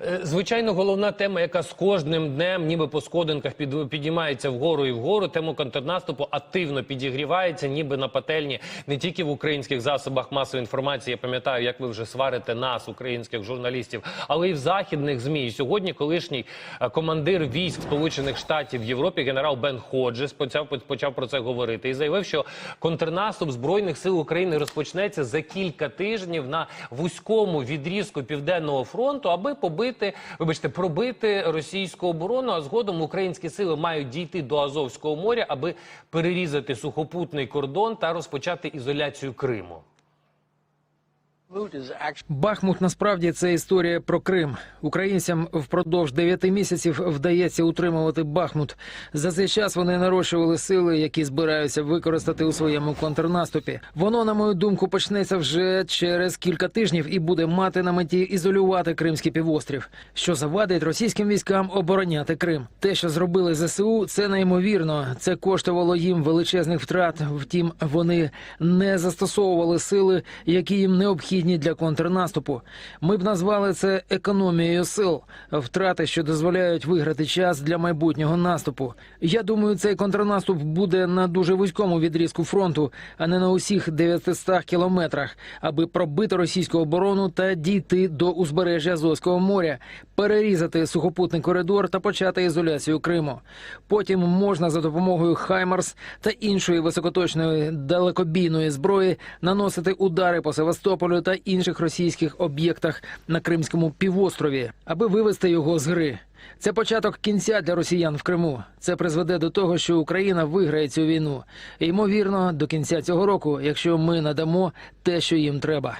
Е, Звичайно, головна тема, яка з кожним днем, ніби по сходинках під, підіймається вгору і вгору, тема контрнаступу активно підігрівається, ніби на пательні, не тільки в українських засобах масової інформації. Я пам'ятаю, як ви вже сварите нас, українських журналістів, але і в західних змі. Сьогодні колишній е, командир військ Сполучених Штатів в Європі, генерал Бен Ходжес, почав, почав про це говорити і заявив, що контрнаступ збройних сил України розпочнеться за кілька тижнів на вузькому відрізку південного фронту, аби побити, вибачте, пробити російську оборону. А згодом українські сили мають дійти до Азовського моря, аби перерізати сухопутний кордон та розпочати ізоляцію Криму. Бахмут насправді це історія про Крим. Українцям впродовж дев'яти місяців вдається утримувати Бахмут. За цей час вони нарощували сили, які збираються використати у своєму контрнаступі. Воно, на мою думку, почнеться вже через кілька тижнів і буде мати на меті ізолювати Кримський півострів, що завадить російським військам обороняти Крим. Те, що зробили ЗСУ, це неймовірно. Це коштувало їм величезних втрат. Втім, вони не застосовували сили, які їм необхідні для контрнаступу. Ми б назвали це економією сил, втрати, що дозволяють виграти час для майбутнього наступу. Я думаю, цей контрнаступ буде на дуже вузькому відрізку фронту, а не на усіх 900 кілометрах, аби пробити російську оборону та дійти до узбережжя Азовського моря, перерізати сухопутний коридор та почати ізоляцію Криму. Потім можна за допомогою Хаймарс та іншої високоточної далекобійної зброї наносити удари по Севастополю та інших російських об'єктах на Кримському півострові, аби вивести його з гри. Це початок кінця для росіян в Криму. Це призведе до того, що Україна виграє цю війну. І, ймовірно, до кінця цього року, якщо ми надамо те, що їм треба.